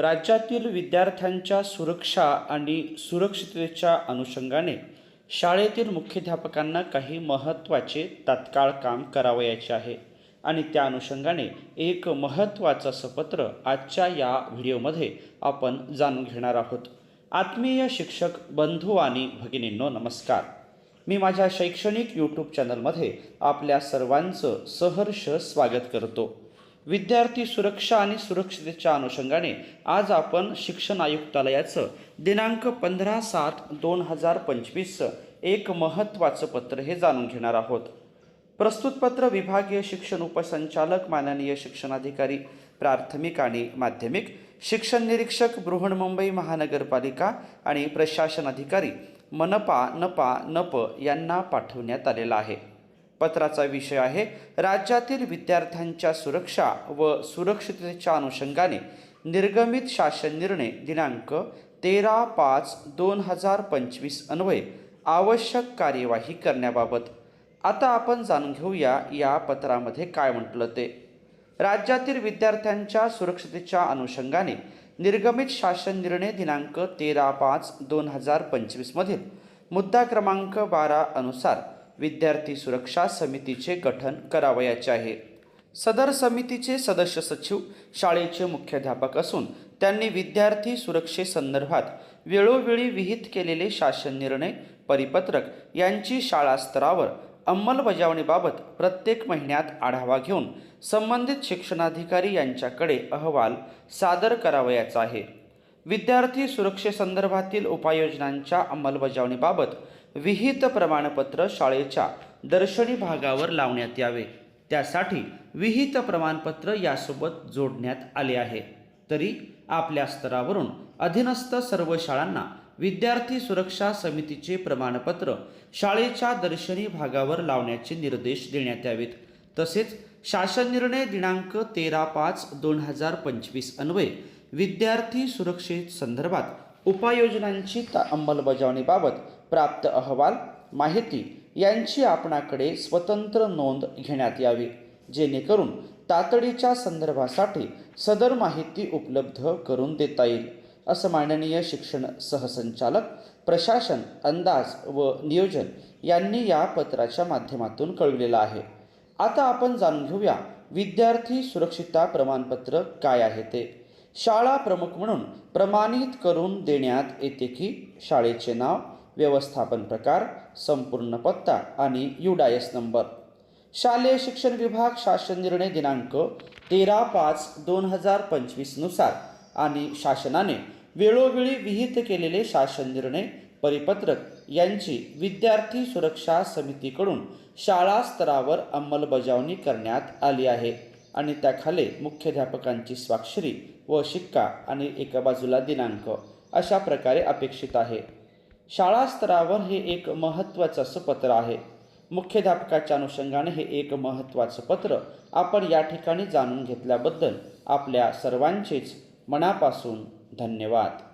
राज्यातील विद्यार्थ्यांच्या सुरक्षा आणि सुरक्षिततेच्या अनुषंगाने शाळेतील मुख्याध्यापकांना काही महत्त्वाचे तात्काळ काम करावयाचे आहे. आणि त्या अनुषंगाने एक महत्त्वाचं सपत्र आजच्या या व्हिडिओमध्ये आपण जाणून घेणार आहोत. आत्मीय शिक्षक बंधू आणि भगिनींनो नमस्कार. मी माझ्या शैक्षणिक यूट्यूब चॅनलमध्ये आपल्या सर्वांचं सहर्ष स्वागत करतो. विद्यार्थी सुरक्षा आणि सुरक्षितेच्या अनुषंगाने आज आपण शिक्षण आयुक्तालयाचं दिनांक पंधरा सात दोन हजार पंचवीसचं एक महत्त्वाचं पत्र हे जाणून घेणार आहोत. प्रस्तुत पत्र विभागीय शिक्षण उपसंचालक माननीय शिक्षणाधिकारी प्राथमिक आणि माध्यमिक शिक्षण निरीक्षक बृहन्मुंबई महानगरपालिका आणि प्रशासन अधिकारी मनपा नपा नप यांना पाठवण्यात आलेला आहे. पत्राचा विषय आहे. राज्यातील विद्यार्थ्यांच्या सुरक्षा व सुरक्षिततेच्या अनुषंगाने निर्गमित शासन निर्णय दिनांक तेरा पाच दोन हजार पंचवीस अन्वये आवश्यक कार्यवाही करण्याबाबत. आता आपण जाणून घेऊया या पत्रामध्ये काय म्हटलं ते. राज्यातील विद्यार्थ्यांच्या सुरक्षितेच्या अनुषंगाने निर्गमित शासन निर्णय दिनांक तेरा पाच दोन हजार पंचवीसमधील मुद्दा क्रमांक बारा अनुसार विद्यार्थी सुरक्षा समितीचे गठन करावयाचे आहे. सदर समितीचे सदस्य सचिव शाळेचे मुख्याध्यापक असून त्यांनी विद्यार्थी सुरक्षेसंदर्भात वेळोवेळी विहित केलेले शासन निर्णय परिपत्रक यांची शाळा स्तरावर अंमलबजावणीबाबत प्रत्येक महिन्यात आढावा घेऊन संबंधित शिक्षणाधिकारी यांच्याकडे अहवाल सादर करावयाचा आहे. विद्यार्थी सुरक्षेसंदर्भातील उपाययोजनांच्या अंमलबजावणीबाबत विहित प्रमाणपत्र शाळेच्या दर्शनी भागावर लावण्यात यावे. त्यासाठी विहित प्रमाणपत्र यासोबत जोडण्यात आले आहे. तरी आपल्या स्तरावरून अधीनस्थ सर्व शाळांना विद्यार्थी सुरक्षा समितीचे प्रमाणपत्र शाळेच्या दर्शनी भागावर लावण्याचे निर्देश देण्यात यावेत. तसेच शासन निर्णय दिनांक तेरा पाच दोन हजार पंचवीस अन्वये विद्यार्थी सुरक्षेत संदर्भात उपाययोजनांची ता- अंमलबजावणीबाबत प्राप्त अहवाल माहिती यांची आपणाकडे स्वतंत्र नोंद घेण्यात यावी जेणेकरून तातडीच्या संदर्भासाठी सदर माहिती उपलब्ध करून देता येईल असं माननीय शिक्षण सहसंचालक प्रशासन अंदाज व नियोजन यांनी या पत्राच्या माध्यमातून कळविलेलं आहे. आता आपण जाणून घेऊया विद्यार्थी सुरक्षितता प्रमाणपत्र काय आहे ते. शाळा प्रमुख म्हणून प्रमाणित करून देण्यात येते की शाळेचे नाव व्यवस्थापन प्रकार संपूर्ण पत्ता आणि युडायस नंबर. शालेय शिक्षण विभाग शासन निर्णय दिनांक तेरा पाच दोन हजार पंचवीसनुसार आणि शासनाने वेळोवेळी विहित केलेले शासन निर्णय परिपत्रक यांची विद्यार्थी सुरक्षा समितीकडून शाळा स्तरावर अंमलबजावणी करण्यात आली आहे. आणि त्याखाली मुख्याध्यापकांची स्वाक्षरी व शिक्का आणि एका बाजूला दिनांक अशा प्रकारे अपेक्षित आहे. शाळा स्तरावर हे एक महत्त्वाचं असं पत्र आहे. मुख्याध्यापकाच्या अनुषंगाने हे एक महत्त्वाचं पत्र आपण या ठिकाणी जाणून घेतल्याबद्दल आपल्या सर्वांचेच मनापासून धन्यवाद.